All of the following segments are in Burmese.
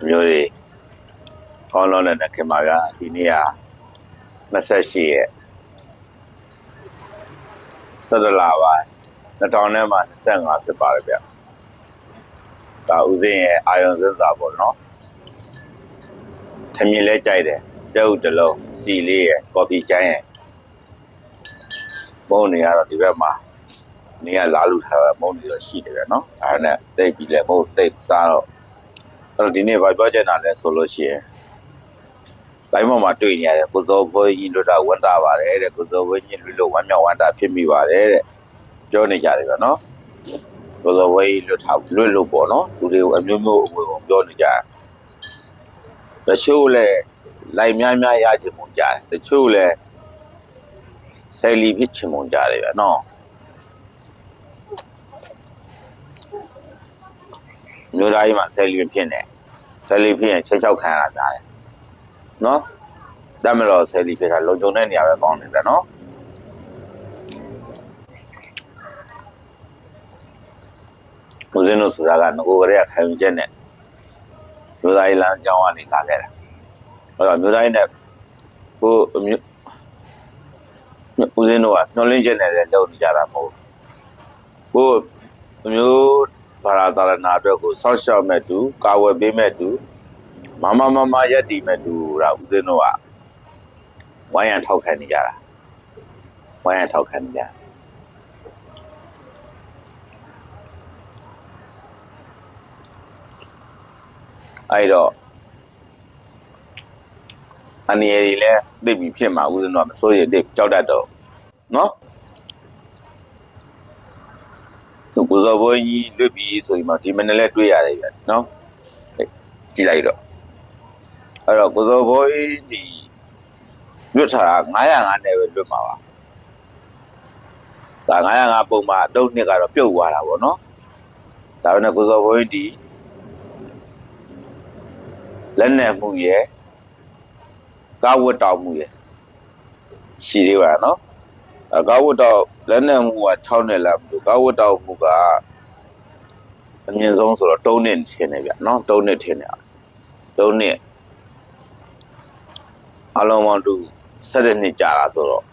အမျိုးတွေကောင်းလုံးတဲ့ခင်မာကဒီနေ့က28ရက်ဆက်ဒလာပါ2000နဲ့မှ25ဖြစ်ပါတယ်ဗျဒါဦးစင်းရဲ့အာယုံစစ္စာပေါ့နော်ထမင်းလဲကြိုက်တယ်ကျုပ်တစ်လုံးစီလေးရဲ့ကော်ဖီချိုင်းရဲ့မုန်းနေရတော့ဒီဘက်မှာနေရလာလူထားတာမုန်းနေတော့ရှိတယ်ဗျနော်အဲဒါနဲ့တိတ်ပြီးလဲမဟုတ်တိတ်စားတော့ အဲ့တော့ဒီနေ့ဘာပြောချင်တာလဲဆိုလို့ရှိရင်တိုင်းပေါ်မှာတွေ့နေရတယ်ကိုစောဘွေးကြီးတို့တာဝန်တာပါတယ်တဲ့ကိုစောဘွေးကြီးလွတ်လို့ဝမ်းမြောက်ဝမ်းတာဖြစ်မိပါတယ်တဲ့ပြောနေကြတယ်ဗျနော်ကိုစောဘွေးကြီးလွတ်ထားလွတ်လို့ပေါ့နော်လူတွေကိုအမျိုးမျိုးအဝေပုံပြောနေကြတယ်တချို့လည်းလိုက်များများရချင်ပုံကြတယ်တချို့လည်းဆယ်လီဖြစ်ချင်ပုံကြတယ်ဗျနော် မျိုးသားကြီးမှာဆယ်လီဖြစ်နေဆယ်လီဖြစ်ရင်ချိန်ချောက်ခံရတာတယ်နော်တမလို့ဆယ်လီဖြစ်တာလုံခြုံတဲ့နေရာပဲကောင်းနေတယ်နော်ဦးဇင်းတို့ဆိုတာကငကိုကလေးကခံယူချက်နဲ့မျိုးသားကြီးလမ်းကြောင်းကနေလာခဲ့တာအဲ့တော့မျိုးသားကြီးနဲ့ကိုအမျိုးဦးဇင်းတို့ကနှောလင်းချက်နဲ့လည်းလုပ်နေကြတာမဟုတ်ဘူးကိုအမျိုး ဘာသာသာရဏအတွက်ကိုဆောက်ရှောက်မဲ့တူကာဝယ်ပေးမဲ့တူမမမမရက်တီမဲ့တူတာဦးဇင်းတို့ကဝိုင်းရန်ထောက်ခံနေကြတာဝိုင်းရန်ထောက်ခံနေကြတာအဲ့တော့အနေရည်လည်းသိပြီဖြစ်မှာဦးဇင်းတို့ကမစိုးရိမ်တိတ်ကြောက်တတ်တော့နော် သူ ကိုစောဘွေးကြီးလွတ်ပြီးဆိုရင်မှဒီမနေ့လဲတွေ့ရတယ်ဗျနော်ဟဲ့ကြည့်လိုက်တော့အဲ့တော့ကိုစောဘွေးဒီလွတ်ထားတာ905နဲ့ပဲလွတ်မှာပါဒါ905ပုံမှာအတုံးနှစ်ကတော့ပြုတ်သွားတာပေါ့နော်ဒါပေမဲ့ကိုစောဘွေးဒီလက်နဲ့မှုရဲ့ကာဝတ်တောက်မှုရဲ့ရှိသေးပါနော်အ ကားဝတ်တော့လက်နဲ့မှုက6နှစ်လားမလို့ကားဝတ်တော့မှုကအမြင့်ဆုံးဆိုတော့3နှစ်ထင်တယ်ဗျနော်3နှစ်ထင်တယ်3နှစ်အလုံးပေါင်းတူ7နှစ်ကြာတာဆိုတော့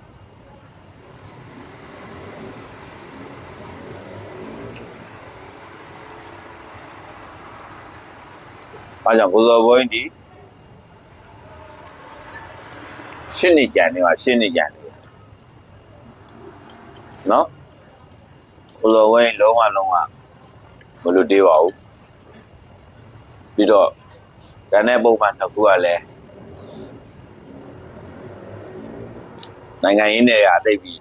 အားကြောင့်ကိုစောဘွင်းဒီရှင်းနေကြတယ်ပါရှင်းနေကြတယ် နော်ဘလိုဝဲလုံးဝလုံးဝမလို့တေးပါဘူးပြီးတော့ဒါနဲ့ပုံမှန်တစ်ခုကလည်းနိုင်ငံရင်းတွေအသိပြီ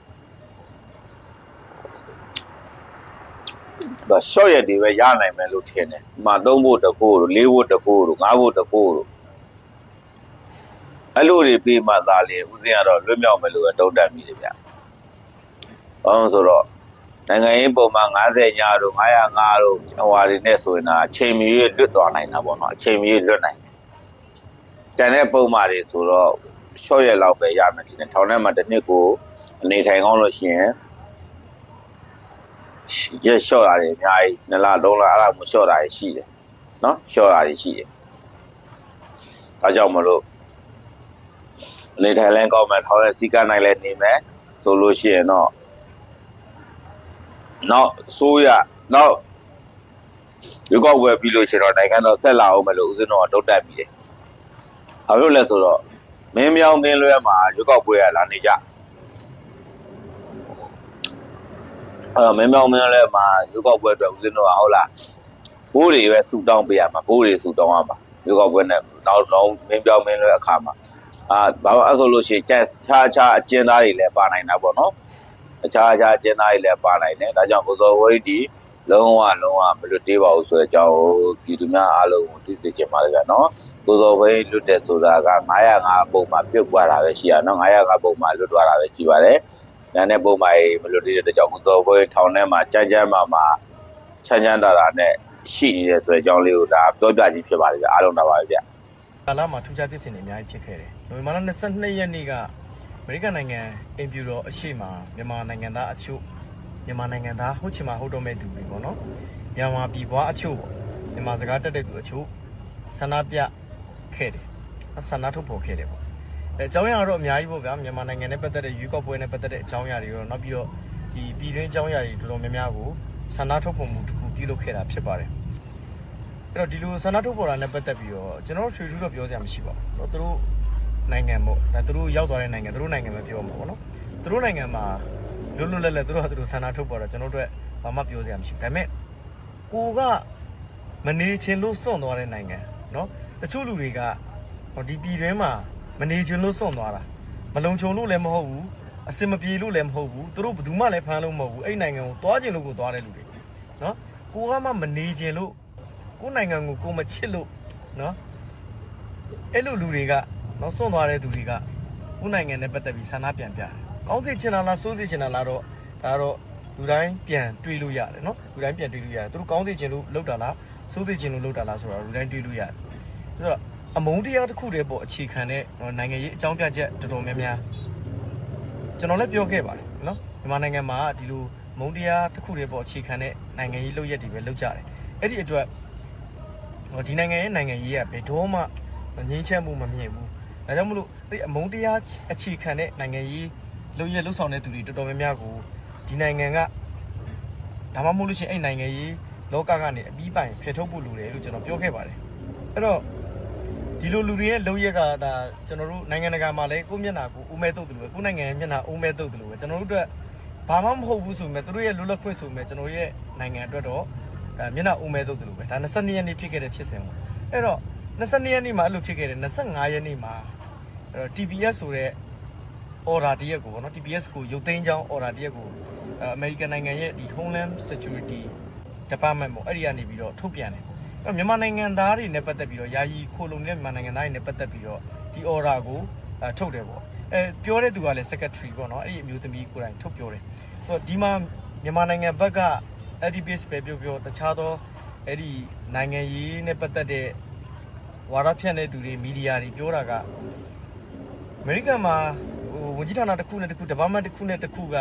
ဒါရှော့ရက်တွေပဲရနိုင်မယ်လို့ထင်တယ်။မှသုံးဖို့တစ်ခုတို့လေးဖို့တစ်ခုတို့ငါးဖို့တစ်ခုတို့အဲ့လိုတွေပြီးမှသာလေဦးစင်းကတော့လွတ်မြောက်မယ်လို့ပဲတုံ့တက်မိတယ်ဗျ။ ဘာလို့ဆိုတော့နိုင်ငံရေးပုံမှန်90ညတို့905တို့ဟိုဟာတွေနဲ့ဆိုရင်တော့အချိန်မီရွတ်လွတ်သွားနိုင်တာပေါ့နော်အချိန်မီလွတ်နိုင်တယ်။တန်တဲ့ပုံမှန်တွေဆိုတော့ရှော့ရက်လောက်ပဲရမယ်ဒီနေ့ထောင်ထဲမှာတစ်နှစ်ကိုအနေထိုင်ကောင်းလို့ရှိရင်ရက်ရှော့ရတယ်အများကြီးနှစ်လသုံးလအဲ့ဒါမှရှော့တာရှိတယ်နော်ရှော့တာရှိတယ်။ဒါကြောင့်မလို့အနေထိုင်လဲကောင်းမယ်ထောင်ရဲ့စီကနိုင်လဲနေမယ်ဆိုလို့ရှိရင်တော့ နောက်ဆိုးရနောက်ဒီကောက်ဝယ်ပြီးလို့ရှိရင်တော့နိုင်ငံတော်ဆက်လာအောင်မလို့ဦးဇင်းတော်ကတုတ်တက်ပြီးတယ်။ဘာလို့လဲဆိုတော့မင်းမြောင်မင်းလွဲမှာရွကောက်ပွဲရလာနေကြ။အဲ့တော့မင်းမြောင်မင်းလွဲမှာရွကောက်ပွဲအတွက်ဦးဇင်းတော်ကဟုတ်လားဘိုးတွေပဲဆူတောင်းပေးရမှာဘိုးတွေဆူတောင်းရမှာရွကောက်ပွဲနဲ့နောက်တော့မင်းပြောင်းမင်းလွဲအခါမှာအာဘာလို့အဲ့ဆိုလို့ရှိရင်ကြက်ခြားခြားအကျဉ်းသားတွေလည်းပါနိုင်တာပေါ့နော်။ အခြားအခြားအကျဉ်းသားတွေလည်းပါနိုင်တယ်။ဒါကြောင့်ကိုစောဝိတ်ဒီလုံးဝလုံးဝမလွတ်သေးပါဘူးဆိုတဲ့အကြောင်းကိုပြည်သူများအားလုံးကိုသိစေချင်ပါတယ်ဗျာနော်။ကိုစောဝိတ်လွတ်တဲ့ဆိုတာက905ပုံမှာပြုတ်သွားတာပဲရှိရနော်905ပုံမှာလွတ်သွားတာပဲရှိပါတယ်။ညာနဲ့ပုံမှာမလွတ်သေးတဲ့ကြောင့်ကိုစောဝိတ်ထောင်ထဲမှာကြမ်းကြမ်းမာမာချမ်းချမ်းသာသာနဲ့ရှိနေတဲ့ဆိုတဲ့အကြောင်းလေးကိုဒါပြောပြခြင်းဖြစ်ပါတယ်ဗျာအားလုံးတော့ပါပဲဗျာကာလမှာထူးခြားဖြစ်စဉ်တွေအများကြီးဖြစ်ခဲ့တယ်။နိုဝင်ဘာလ22ရက်နေ့ကအမေ ရိကန်နိုင်ငံအင်ဖြူတော်အရှိမမြန်မာနိုင်ငံသားအချို့မြန်မာနိုင်ငံသားဟုတ်ချင်မှဟုတ်တော့မဲ့သူတွေပေါ့နော်။မြန်မာပြည်ပွားအချို့ပေါ့မြန်မာစကားတက်တဲ့သူအချို့ဆန္ဒပြခဲ့တယ်ဆန္ဒထုတ်ဖော်ခဲ့တယ်ပေါ့အဲအကြောင်းအရာတော့အများကြီးပေါ့ဗျာမြန်မာနိုင်ငံနဲ့ပတ်သက်တဲ့ရွေးကောက်ပွဲနဲ့ပတ်သက်တဲ့အကြောင်းအရာတွေရောနောက်ပြီးတော့ဒီပြည်တွင်းအကြောင်းအရာတွေတော်တော်များများကိုဆန္ဒထုတ်ဖော်မှုတစ်ခုပြုလုပ်ခဲ့တာဖြစ်ပါတယ်အဲ့တော့ဒီလိုဆန္ဒထုတ်ဖော်တာနဲ့ပတ်သက်ပြီးတော့ကျွန်တော်တို့ချွေထူးတော့ပြောစရာမရှိပါဘူးသူတို့ နိုင်ငံပေါ့ဒါသူတို့ရောက်သွားတဲ့နိုင်ငံသူတို့နိုင်ငံပဲပြောမှာပေါ့နော်သူတို့နိုင်ငံမှာလွတ်လွတ်လပ်လပ်သူတို့ဟာသူတို့ဆန္ဒထုတ်ပေါ်တာကျွန်တော်တို့ဘာမှပြောစရာမရှိဘူးဒါပေမဲ့ကိုကမနေချင်လို့စွန့်သွားတဲ့နိုင်ငံနော်တချို့လူတွေကဒီပြည်တွင်းမှာမနေချင်လို့စွန့်သွားတာမလုံခြုံလို့လည်းမဟုတ်ဘူးအစင်မပြေလို့လည်းမဟုတ်ဘူးသူတို့ဘယ်သူမှလည်းဖမ်းလို့မဟုတ်ဘူးအဲ့နိုင်ငံကိုသွားချင်လို့ကိုသွားတဲ့လူတွေနော်ကိုကမှမနေချင်လို့ကိုနိုင်ငံကိုကိုမချစ်လို့နော်အဲ့လိုလူတွေက နောက်ဆုံးသွားတဲ့သူတွေကခုနိုင်ငံနဲ့ပတ်သက်ပြီးဆန္ဒပြန်ပြတယ်။ကောင်းစေချင်တာလားစိုးစေချင်တာလားတော့ဒါတော့လူတိုင်းပြန်တွေးလို့ရတယ်နော်လူတိုင်းပြန်တွေးလို့ရတယ်သူတို့ကောင်းစေချင်လို့လုပ်တာလားစိုးစေချင်လို့လုပ်တာလားဆိုတော့လူတိုင်းတွေးလို့ရတယ်ဆိုတော့အမုန်းတရားတစ်ခုတည်းပေါ့အခြေခံတဲ့နိုင်ငံရေးအကြောင်းပြချက်တော်တော်များများကျွန်တော်လည်းပြောခဲ့ပါတယ်နော်မြန်မာနိုင်ငံမှာဒီလိုမုန်းတရားတစ်ခုတည်းပေါ့အခြေခံတဲ့နိုင်ငံရေးလုပ်ရက်တွေပဲလုပ်ကြတယ်အဲ့ဒီအတွက်ဒီနိုင်ငံရဲ့နိုင်ငံရေးကဘယ်တော့မှငြင်းချက်မှုမမြင်ဘူး ဒါကြောင့်မလို့အဲ့အမုန်းတရားအခြေခံတဲ့နိုင်ငံရေးလုပ်ရက်လုပ်ဆောင်တဲ့သူတွေတော်တော်များများကိုဒီနိုင်ငံကဒါမှမဟုတ်လို့ရှိရင်အဲ့နိုင်ငံရေးလောကကနေအပြီးပိုင်ဖယ်ထုတ်ဖို့လိုတယ်လို့ကျွန်တော်ပြောခဲ့ပါတယ်အဲ့တော့ဒီလိုလူတွေရဲ့လုံရက်ကဒါကျွန်တော်တို့နိုင်ငံတကာမှာလည်းကိုယ့်မျက်နှာကိုဦးမဲတုတ်တယ်လို့ပဲကိုယ့်နိုင်ငံရဲ့မျက်နှာဦးမဲတုတ်တယ်လို့ပဲကျွန်တော်တို့အတွက်ဘာမှမဟုတ်ဘူးဆိုပေမဲ့သူတို့ရဲ့လွတ်လပ်ခွင့်ဆိုပေမဲ့ကျွန်တော်ရဲ့နိုင်ငံအတွက်တော့ဒါမျက်နှာဦးမဲတုတ်တယ်လို့ပဲဒါ22ရက်နေ့ဖြစ်ခဲ့တဲ့ဖြစ်စဉ်ပေါ့အဲ့တော့ 22ရက်နေ့မှာအဲ့လိုဖြစ်ခဲ့တယ်25ရက်နေ့မှာအဲ့တော့ TPS ဆိုတဲ့ order တရက်ကိုပေါ့နော် TPS ကိုရုပ်သိမ်းကြောင်း order တရက်ကိုအမေရိကန်နိုင်ငံရဲ့ဒီ Homeland Security Department ပေါ့အဲ့ဒီကနေပြီးတော့ထုတ်ပြန်တယ်အဲ့မြန်မာနိုင်ငံသားတွေနဲ့ပတ်သက်ပြီးတော့ယာယီခိုလုံတဲ့မြန်မာနိုင်ငံသားတွေနဲ့ပတ်သက်ပြီးတော့ဒီ order ကိုထုတ်တယ်ပေါ့အဲပြောတဲ့သူကလည်း secretary ပေါ့နော်အဲ့ဒီအမျိုးသမီးကိုယ်တိုင်ထုတ်ပြောတယ်ဆိုတော့ဒီမှာမြန်မာနိုင်ငံဘက်က LDPS ပဲပြောပြောတခြားသောအဲ့ဒီနိုင်ငံရေးနဲ့ပတ်သက်တဲ့ ဝါဒဖြန့်တဲ့သူတွေမီဒီယာတွေပြောတာကအမေရိကန်မှာဟိုဝန်ကြီးဌာနတစ်ခုနဲ့တစ်ခုဒီပါမတ်တစ်ခုနဲ့တစ်ခုက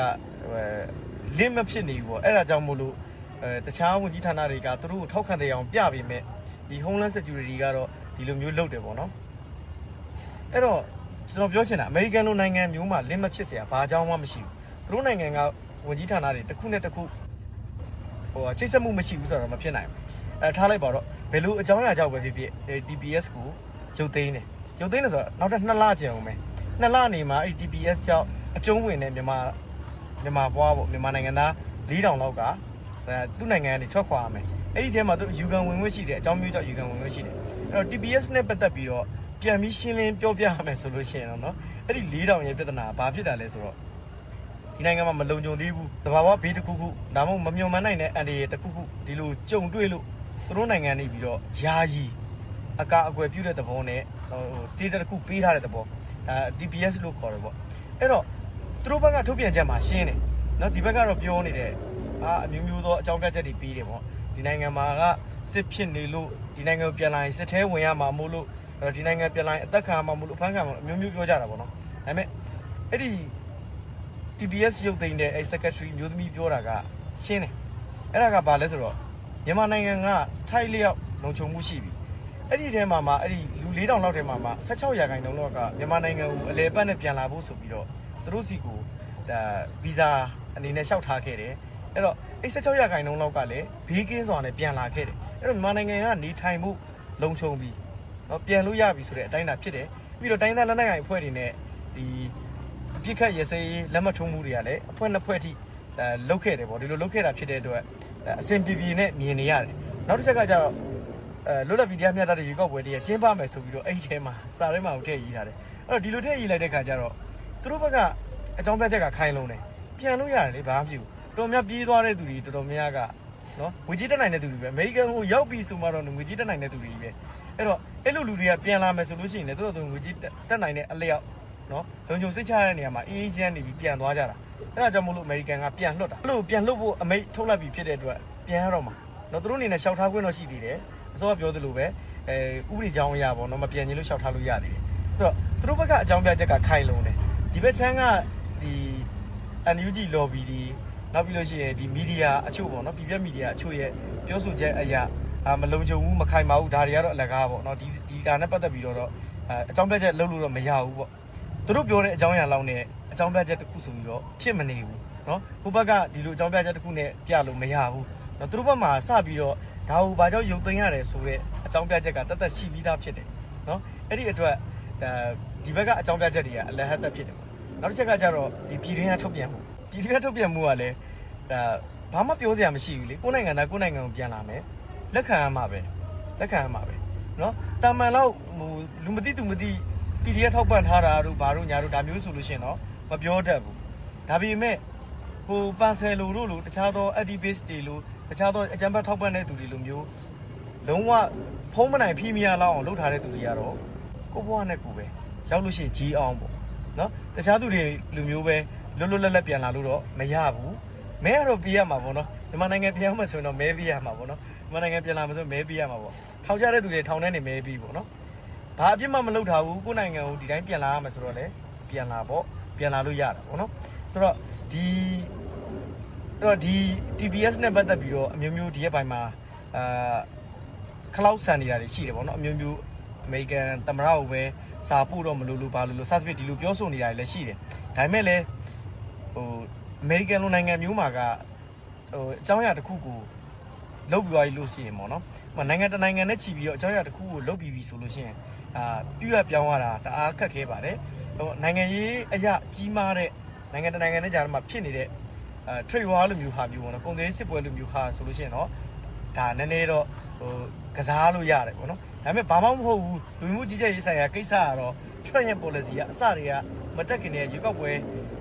လင်းမဖြစ်နေဘူးပေါ့အဲ့ဒါကြောင့်မို့လို့အဲတခြားဝန်ကြီးဌာနတွေကသူတို့ကိုထောက်ခံတဲ့အောင်ပြပေးမဲ့ဒီ Homeland Security ကတော့ဒီလိုမျိုးလုပ်တယ်ပေါ့နော်အဲ့တော့ကျွန်တော်ပြောချင်တာအမေရိကန်လိုနိုင်ငံမျိုးမှာလင်းမဖြစ်เสียဘာကြောင်းမှမရှိဘူးသူတို့နိုင်ငံကဝန်ကြီးဌာနတွေတစ်ခုနဲ့တစ်ခုဟိုချိတ်ဆက်မှုမရှိဘူးဆိုတော့မဖြစ်နိုင်ဘူးအဲထားလိုက်ပါတော့ ဘယ်လိုအကြောင်းအရာကြောင့်ပဲဖြစ်ဖြစ် DPS ကိုရုပ်သိမ်းတယ်ရုပ်သိမ်းတယ်ဆိုတော့နောက်ထပ်2လကျန်အောင်မယ်2လနေမှာအဲ့ DPS ကြောင့်အကျုံးဝင်တဲ့မြန်မာမြန်မာဘွားပေါ့မြန်မာနိုင်ငံသား4000လောက်ကအဲသူ့နိုင်ငံကနေထွက်ခွာရမယ်အဲ့ဒီထဲမှာသူယူကန်ဝင်ခွင့်ရှိတယ်အကြောင်းမျိုးကြောင့်ယူကန်ဝင်ခွင့်ရှိတယ်အဲ့တော့ TPS နဲ့ပတ်သက်ပြီးတော့ပြန်ပြီးရှင်းလင်းပြောပြရမယ်ဆိုလို့ရှိရင်တော့เนาะအဲ့ဒီ4000ရဲ့ပြဿနာဘာဖြစ်တာလဲဆိုတော့ဒီနိုင်ငံမှာမလုံခြုံသေးဘူးတဘာဝဘေးတစ်ခုခုဒါမှမဟုတ်မမျှော်မှန်းနိုင်တဲ့အန်ဒီရဲ့တစ်ခုခုဒီလိုကြုံတွေ့လို့ သူတို့နိုင်ငံနေပြီးတော့ယာယီအကာအကွယ်ပြုတဲ့သဘောနဲ့ဟို status တစ်ခုပေးထားတဲ့သဘောဒါ DPS လို့ခေါ်တယ်ပေါ့အဲ့တော့သူတို့ဘက်ကထုတ်ပြန်ချက်မှာရှင်းတယ်နော်ဒီဘက်ကတော့ပြောနေတယ်အာအမျိုးမျိုးသောအကြောင်းပြချက်တွေပေးတယ်ပေါ့ဒီနိုင်ငံမှာကစစ်ဖြစ်နေလို့ဒီနိုင်ငံကိုပြန်လာရင်စစ်ထဲဝင်ရမှာမို့လို့ဒီနိုင်ငံပြန်လာရင်အသက်ခံမှာမို့လို့ဖမ်းခံမှာအမျိုးမျိုးပြောကြတာပေါ့နော်ဒါပေမဲ့အဲ့ဒီ TBS ရုပ်သိမ်းတဲ့အဲ secretary မျိုးသမီးပြောတာကရှင်းတယ်အဲ့ဒါကဘာလဲဆိုတော့ မြန်မာနိုင်ငံကထိုက်လျောက်လုံခြုံမှုရှိပြီအဲ့ဒီထဲမှာမှအဲ့ဒီလူ4000လောက်ထဲမှာမှ16ရာခိုင်နှုန်းလောက်ကမြန်မာနိုင်ငံကိုအလဲပတ်နဲ့ပြန်လာဖို့ဆိုပြီးတော့သူတို့စီကိုဒါဗီဇာအနေနဲ့လျှောက်ထားခဲ့တယ်အဲ့တော့အဲ့16ရာခိုင်နှုန်းလောက်ကလည်းဘေးကင်းစွာနဲ့ပြန်လာခဲ့တယ်အဲ့တော့မြန်မာနိုင်ငံကနေထိုင်မှုလုံခြုံပြီเนาะပြန်လို့ရပြီဆိုတဲ့အတိုင်းအတာဖြစ်တယ်ပြီးတော့တိုင်းသားလက်နက်ကိုင်အဖွဲ့တွေနဲ့ဒီအပြစ်ခတ်ရစရေးလက်မှတ်ထိုးမှုတွေကလည်းအဖွဲ့နှစ်ဖွဲ့ထိအဲလုတ်ခဲ့တယ်ပေါ့ဒီလိုလုတ်ခဲ့တာဖြစ်တဲ့အတွက် အစင်ပြေပြေနဲ့မြင်နေရတယ်နောက်တစ်ချက်ကကျတော့အဲလွတ်လပ်ပြီးတရားမျှတတဲ့ရေကောက်ပွဲတည်းကျင်းပမယ်ဆိုပြီးတော့အဲ့ဒီထဲမှာစာထဲမှာထည့်ရေးထားတယ်အဲ့တော့ဒီလိုထည့်ရေးလိုက်တဲ့ခါကျတော့သူတို့ဘက်ကအကြောင်းပြချက်ကခိုင်းလုံးတယ်ပြန်လို့ရတယ်လေဘာမှမဖြစ်ဘူးတော်များပြေးသွားတဲ့သူတွေတော်တော်များကနော်ငွေကြီးတက်နိုင်တဲ့သူတွေပဲအမေရိကန်ကိုရောက်ပြီဆိုမှတော့ငွေကြီးတက်နိုင်တဲ့သူတွေပဲအဲ့တော့အဲ့လိုလူတွေကပြန်လာမယ်ဆိုလို့ရှိရင်လည်းသူတို့သူငွေကြီးတက်နိုင်တဲ့အလျောက်နော်လုံခြုံစိတ်ချရတဲ့နေရာမှာအေးအေးချမ်းနေပြီးပြန်သွားကြတာ အဲ့ဒါကြောင့်မို့လို့အမေရိကန်ကပြန်လွတ်တာအဲ့လိုပြန်လွတ်ဖို့အမိတ်ထုတ်လိုက်ပြီးဖြစ်တဲ့အတွက်ပြန်ရတော့မှာနော်သူတို့အနေနဲ့ရှောက်ထားခွင့်တော့ရှိသေးတယ်အစောကပြောသလိုပဲအဲဥပဒေကြောင်းအရာပေါ့နော်မပြန်ချင်လို့ရှောက်ထားလို့ရသေးတယ်အဲ့တော့သူတို့ဘက်ကအကြောင်းပြချက်ကခိုင်လုံတယ်ဒီဘက်ချမ်းကဒီ NUG lobby ဒီနောက်ပြီးလို့ရှိရင်ဒီမီဒီယာအချို့ပေါ့နော်ပြည်ပြမီဒီယာအချို့ရဲ့ပြောဆိုချက်အရာအာမလုံခြုံဘူးမခိုင်ပါဘူးဒါတွေကတော့အလကားပေါ့နော်ဒီဒီဒါနဲ့ပတ်သက်ပြီးတော့တော့အဲအကြောင်းပြချက်လုပ်လို့တော့မရဘူးပေါ့သူတို့ပြောတဲ့အကြောင်းအရာလောက်နဲ့ အကြောင်းပြချက်တစ်ခုဆိုပြီးတော့ဖြစ်မနေဘူးနော်ဟိုဘက်ကဒီလိုအကြောင်းပြချက်တစ်ခုနဲ့ပြလို့မရဘူးနော်သူတို့ဘက်မှာစပြီးတော့ဒါဟိုဘာကြောင့်ရုပ်သိမ်းရတယ်ဆိုတဲ့အကြောင်းပြချက်ကတသက်ရှိပြီးသားဖြစ်တယ်နော်အဲ့ဒီအတွက်အဲဒီဘက်ကအကြောင်းပြချက်တွေကအလဟတ်သက်ဖြစ်တယ်ပေါ့နောက်တစ်ချက်ကကျတော့ဒီပြည်တွင်းကထုတ်ပြန်မှုပြည်တွင်းကထုတ်ပြန်မှုကလည်းဒါဘာမှပြောစရာမရှိဘူးလေကိုယ်နိုင်ငံသားကိုယ်နိုင်ငံကိုပြန်လာမယ်လက်ခံရမှာပဲလက်ခံရမှာပဲနော်တာမန်တော့ဟိုလူမသိသူမသိ PDF ထောက်ပံ့ထားတာတို့ဘာတို့ညာတို့ဒါမျိုးဆိုလို့ရှိရင်တော့ မပြောတတ်ဘူးဒါပေမဲ့ဟိုပန်ဆယ်လိုတို့လိုတခြားသော activist တွေလိုတခြားသောအကြမ်းဖက်ထောက်ပံ့တဲ့သူတွေလိုမျိုးလုံးဝဖုံးမနိုင်ဖိမိရလောက်အောင်လုပ်ထားတဲ့သူတွေကတော့ကိုယ့်ဘဝနဲ့ကိုယ်ပဲရောက်လို့ရှိရင်ကြီးအောင်ပေါ့နော်တခြားသူတွေလူမျိုးပဲလွတ်လွတ်လပ်လပ်ပြန်လာလို့တော့မရဘူးမဲကတော့ပြရမှာပေါ့နော်မြန်မာနိုင်ငံပြန်မှဆိုရင်တော့မဲပြရမှာပေါ့နော်မြန်မာနိုင်ငံပြန်လာမှဆိုမဲပြရမှာပေါ့ထောင်ကြတဲ့သူတွေထောင်ထဲနေမဲပြီးပေါ့နော်ဘာအပြစ်မှမလုပ်ထားဘူးကိုယ့်နိုင်ငံကိုဒီတိုင်းပြန်လာရမယ်ဆိုတော့လေပြန်လာပေါ့ ပြန်လာလို့ရတာပေါ့နော်ဆိုတော့ဒီအဲ့တော့ဒီ TBS နဲ့ပတ်သက်ပြီးတော့အမျိုးမျိုးဒီရက်ပိုင်းမှာအာခလောက်ဆန်နေတာတွေရှိတယ်ပေါ့နော်အမျိုးမျိုးအမေရိကန်သမ္မတကိုပဲစာပို့တော့မလို့လို့ဘာလို့လို့စသဖြင့်ဒီလိုပြောဆိုနေတာတွေလည်းရှိတယ်ဒါပေမဲ့လည်းဟိုအမေရိကန်လိုနိုင်ငံမျိုးမှာကဟိုအကြောင်းအရာတစ်ခုကိုလုပ်ပြီးသွားပြီလို့ရှိရင်ပေါ့နော်ဟိုနိုင်ငံတစ်နိုင်ငံနဲ့ချီပြီးတော့အကြောင်းအရာတစ်ခုကိုလုပ်ပြီးပြီဆိုလို့ရှိရင်အာပြည့်ရပြောင်းရတာတအားခက်ခဲပါတယ် ဟိုနိုင်ငံရေးအရာကြီးမားတဲ့နိုင်ငံတနိုင်ငံနဲ့ကြားမှာဖြစ်နေတဲ့အဲ trade war လိုမျိုးဟာမျိုးပေါ့နော်ကုန်သွယ်ရေးစစ်ပွဲလိုမျိုးဟာဆိုလို့ရှိရင်တော့ဒါနည်းနည်းတော့ဟိုကစားလို့ရတယ်ပေါ့နော်ဒါပေမဲ့ဘာမှမဟုတ်ဘူးလူမှုကြီးကြပ်ရေးဆိုင်ရာကိစ္စကတော့ trade ရဲ့ policy ကအစတွေကမတက်ခင်တဲ့ရွေးကောက်ပွဲ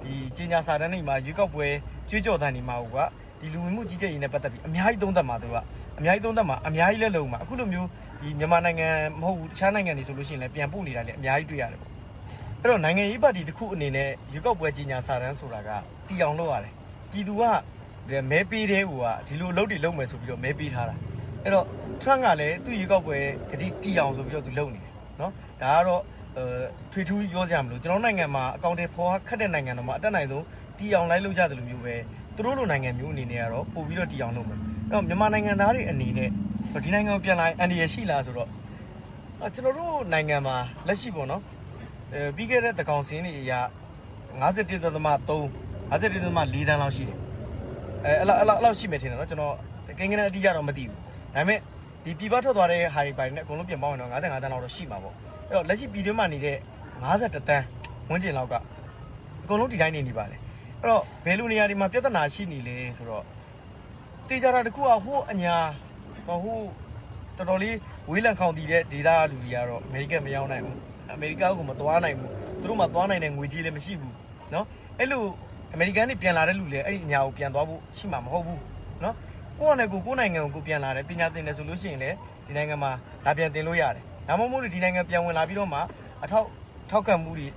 ဒီကြီးညာစာတမ်းတွေမှာရွေးကောက်ပွဲကြွေးကြော်တန်းတွေမှာဟိုကဒီလူမှုကြီးကြပ်ရေးနဲ့ပတ်သက်ပြီးအများကြီးသုံးသပ်မှာသူကအများကြီးသုံးသပ်မှာအများကြီးလဲလုံမှာအခုလိုမျိုးဒီမြန်မာနိုင်ငံမဟုတ်ဘူးတခြားနိုင်ငံတွေဆိုလို့ရှိရင်လည်းပြန်ပို့နေတာလည်းအများကြီးတွေ့ရတယ်ပေါ့ အဲ့တော့နိုင်ငံရေးပါတီတစ်ခုအနေနဲ့ရွေးကောက်ပွဲကြီးညာစာတမ်းဆိုတာကတီအောင်လုပ်ရတယ်ပြည်သူကမဲပေးတဲ့ဟိုကဒီလိုအလုပ်တွေလုပ်မယ်ဆိုပြီးတော့မဲပေးထားတာအဲ့တော့ Trump ကလည်းသူ့ရွေးကောက်ပွဲကတိတီအောင်ဆိုပြီးတော့သူလုပ်နေတယ်နော်ဒါကတော့အဲထွေထူးပြောစရာမလိုကျွန်တော်နိုင်ငံမှာအကောင့်တွေဖော်ခတ်တဲ့နိုင်ငံတော့မှအတက်နိုင်ဆုံးတီအောင်လိုက်လုပ်ကြတယ်လို့မျိုးပဲသူတို့လိုနိုင်ငံမျိုးအနေနဲ့ကတော့ပို့ပြီးတော့တီအောင်လုပ်မယ်အဲ့တော့မြန်မာနိုင်ငံသားတွေအနေနဲ့ဒီနိုင်ငံကိုပြန်လာရင်အန်ဒီရရှိလားဆိုတော့အကျွန်တော်တို့နိုင်ငံမှာလက်ရှိပေါ့နော် အဲပြီးခဲ့တဲ့တကောင်စင်းတွေအရာ51.3 51.4တန်းလောက်ရှိတယ်အဲအဲ့လောက်အဲ့လောက်အဲ့လောက်ရှိမယ်ထင်တယ်နော်ကျွန်တော်ကိန်းကနအတိအကျတော့မသိဘူးဒါပေမဲ့ဒီပြည်ပထွက်သွားတဲ့ဟာတွေပိုင်းနဲ့အကုန်လုံးပြန်ပေါင်းရင်တော့55တန်းလောက်တော့ရှိမှာပေါ့အဲ့တော့လက်ရှိပြည်တွင်းမှာနေတဲ့51တန်းဝန်းကျင်လောက်ကအကုန်လုံးဒီတိုင်းနေနေပါတယ်အဲ့တော့ဘယ်လိုနေရာတွေမှာပြဿနာရှိနေလဲဆိုတော့တေချာတာတစ်ခုကဟိုအညာဟိုတော်တော်လေးဝေးလံခေါင်တည်တဲ့ဒေသလူတွေကတော့အမေရိကန်မရောက်နိုင်ဘူး အမေရိကကိုမသွားနိုင်ဘူးသူတို့မှသွားနိုင်တဲ့ငွေကြေးလည်းမရှိဘူးเนาะအဲ့လိုအမေရိကန်နေပြန်လာတဲ့လူလည်းအဲ့ဒီအညာကိုပြန်သွားဖို့ရှိမှာမဟုတ်ဘူးเนาะကိုယ့်အနေကိုကိုယ့်နိုင်ငံကိုကိုပြန်လာတယ်ပညာသင်တယ်ဆိုလို့ရှိရင်လည်းဒီနိုင်ငံမှာလာပြန်သင်လို့ရတယ်ဒါမှမဟုတ်ဒီနိုင်ငံပြန်ဝင်လာပြီးတော့မှအထောက်ထောက်ခံမှုတွေ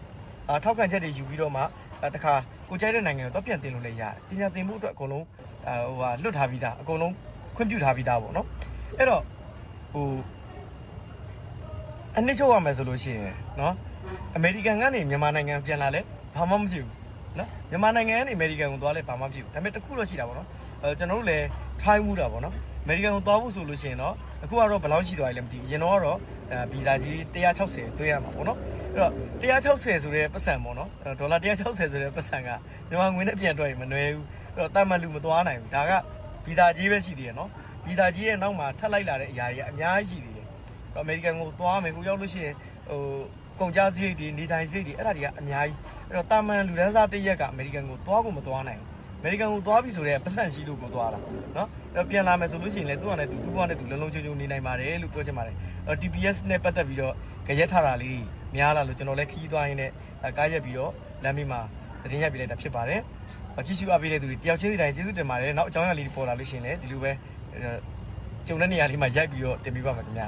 အထောက်ခံချက်တွေယူပြီးတော့မှတခါကိုကြိုက်တဲ့နိုင်ငံကိုတော့ပြန်သင်လို့လည်းရတယ်ပညာသင်ဖို့အတွက်အကုန်လုံးဟိုဟာလွတ်ထားပြီးသားအကုန်လုံးခွင့်ပြုထားပြီးသားပေါ့နော်အဲ့တော့ ဟို အနှစ်ချုပ်ရမယ်ဆိုလို့ရှိရင်နော်အမေရိကန်ကနေမြန်မာနိုင်ငံပြန်လာလဲဘာမှမဖြစ်ဘူးနော်မြန်မာနိုင်ငံကနေအမေရိကန်ကိုသွားလဲဘာမှမဖြစ်ဘူးဒါပေမဲ့တခုတော့ရှိတာပေါ့နော်အဲကျွန်တော်တို့လည်း try မှုတာပေါ့နော်အမေရိကန်ကိုသွားဖို့ဆိုလို့ရှိရင်တော့အခုကတော့ဘယ်လောက်ရှိသွားလဲမသိဘူးအရင်တော့ကတော့ဗီဇာကြီး160တွဲရမှာပေါ့နော်အဲ့တော့160ဆိုတဲ့ပတ်စံပေါ့နော်ဒေါ်လာ160ဆိုတဲ့ပတ်စံကမြန်မာငွေနဲ့ပြန်တွက်ရင်မနှွဲဘူးအဲ့တော့တာမန်လူမသွားနိုင်ဘူးဒါကဗီဇာကြီးပဲရှိသေးတယ်နော်ဗီဇာကြီးရဲ့နောက်မှာထပ်လိုက်လာတဲ့အရာတွေအများကြီးရှိသေးတယ် အမေရိကန်ကိုသွားမယ်ကိုရောက်လို့ရှိရင်ဟိုကုန်ကြစရိတ်တွေနေထိုင်စရိတ်တွေအဲ့ဒါတွေကအများကြီးအဲ့တော့တာမန်လူတန်းစားတစ်ရက်ကအမေရိကန်ကိုသွားဖို့မသွားနိုင်ဘူး။အမေရိကန်ကိုသွားပြီဆိုတော့ပတ်စံရှိလို့ကိုသွားတာနော်။အဲ့ပြန်လာမယ်ဆိုလို့ရှိရင်လည်းသူကလည်းသူသူကလည်းသူလုံးလုံးချုံချုံနေနိုင်ပါတယ်လို့ပြောချင်ပါတယ်။အဲ့ TPS နဲ့ပတ်သက်ပြီးတော့ကြရက်ထားတာလေးများလာလို့ကျွန်တော်လည်းခီးသွားရင်းနဲ့ကားရက်ပြီးတော့လမ်းမေးမှာတင်ရက်ပြလိုက်တာဖြစ်ပါတယ်။အချီးရှူအပ်ပေးတဲ့သူတွေတယောက်ချင်းစီတိုင်းကျေးဇူးတင်ပါတယ်။နောက်အကြောင်းအရာလေးပေါ်လာလို့ရှိရင်လည်းဒီလိုပဲကြုံတဲ့နေရာလေးမှာရိုက်ပြီးတော့တင်ပြပါမယ်ခင်ဗျာ